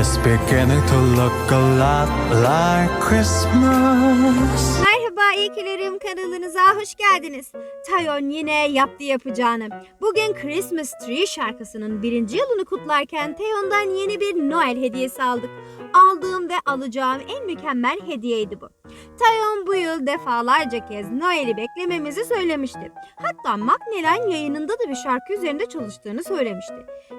It's beginning to look a lot like Christmas. Merhaba iyikilerim kanalınıza hoş geldiniz. Tayon yine yaptı yapacağını. Bugün Christmas Tree şarkısının birinci yılını kutlarken Tayon'dan yeni bir Noel hediyesi aldık. Aldığım ve alacağım en mükemmel hediyeydi bu. Tayon bu yıl defalarca kez Noel'i beklememizi söylemişti. Hatta Macmillan yayınında da bir şarkı üzerinde çalıştığını söylemişti.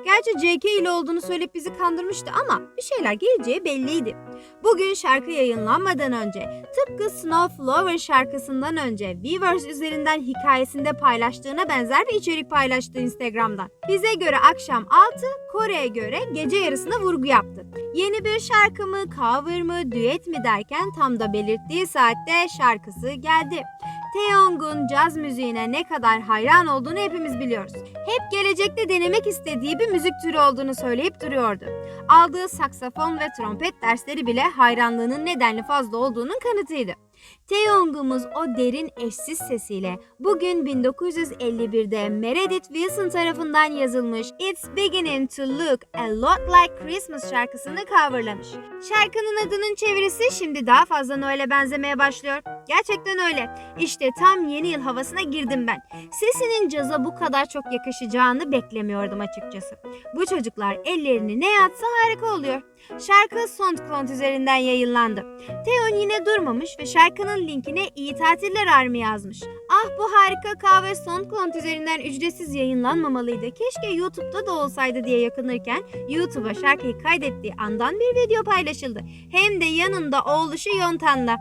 Gerçi JK ile olduğunu söyleyip bizi kandırmıştı ama bir şeyler geleceği belliydi. Bugün şarkı yayınlanmadan önce tıpkı Snowflower şarkısından önce Weverse üzerinden hikayesinde paylaştığına benzer bir içerik paylaştı Instagram'dan. Bize göre akşam 6, Kore'ye göre gece yarısına vurgu yaptı. Yeni bir şarkı mı, cover mı, düet mi derken tam da belirttiği saatte şarkısı geldi. Taeyong'un caz müziğine ne kadar hayran olduğunu hepimiz biliyoruz. Hep gelecekte denemek istediği bir müzik türü olduğunu söyleyip duruyordu. Aldığı saksafon ve trompet dersleri bile hayranlığının nedenli fazla olduğunun kanıtıydı. Taeyong'umuz o derin eşsiz sesiyle bugün 1951'de Meredith Wilson tarafından yazılmış It's Beginning to Look a Lot Like Christmas şarkısını coverlamış. Şarkının adının çevirisi şimdi daha fazla Noel'e benzemeye başlıyor. Gerçekten öyle. İşte tam yeni yıl havasına girdim ben. Sesinin caza bu kadar çok yakışacağını beklemiyordum açıkçası. Bu çocuklar ellerini ne yatsa harika oluyor. Şarkı SoundCloud üzerinden yayınlandı. Teon yine durmamış ve şarkının linkine iyi tatiller army yazmış. Ah bu harika kahve SoundCloud üzerinden ücretsiz yayınlanmamalıydı. Keşke YouTube'da da olsaydı diye yakınırken YouTube'a şarkıyı kaydettiği andan bir video paylaşıldı. Hem de yanında oğluşu Yontan'la.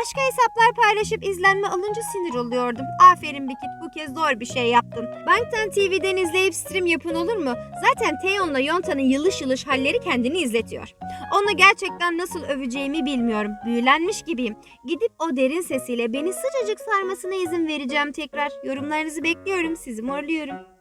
Başka hesaplar paylaşıp izlenme alınca sinir oluyordum. Aferin Bikit bu kez zor bir şey yaptın. Banktan TV'den izleyip stream yapın olur mu? Zaten Teon'la Yontan'ın yılış yılış halleri kendini izletiyor. Onu gerçekten nasıl öveceğimi bilmiyorum. Büyülenmiş gibiyim. Gidip o derin sesiyle beni sıcacık sarmasına izin vereceğim tekrar. Yorumlarınızı bekliyorum. Sizi morluyorum.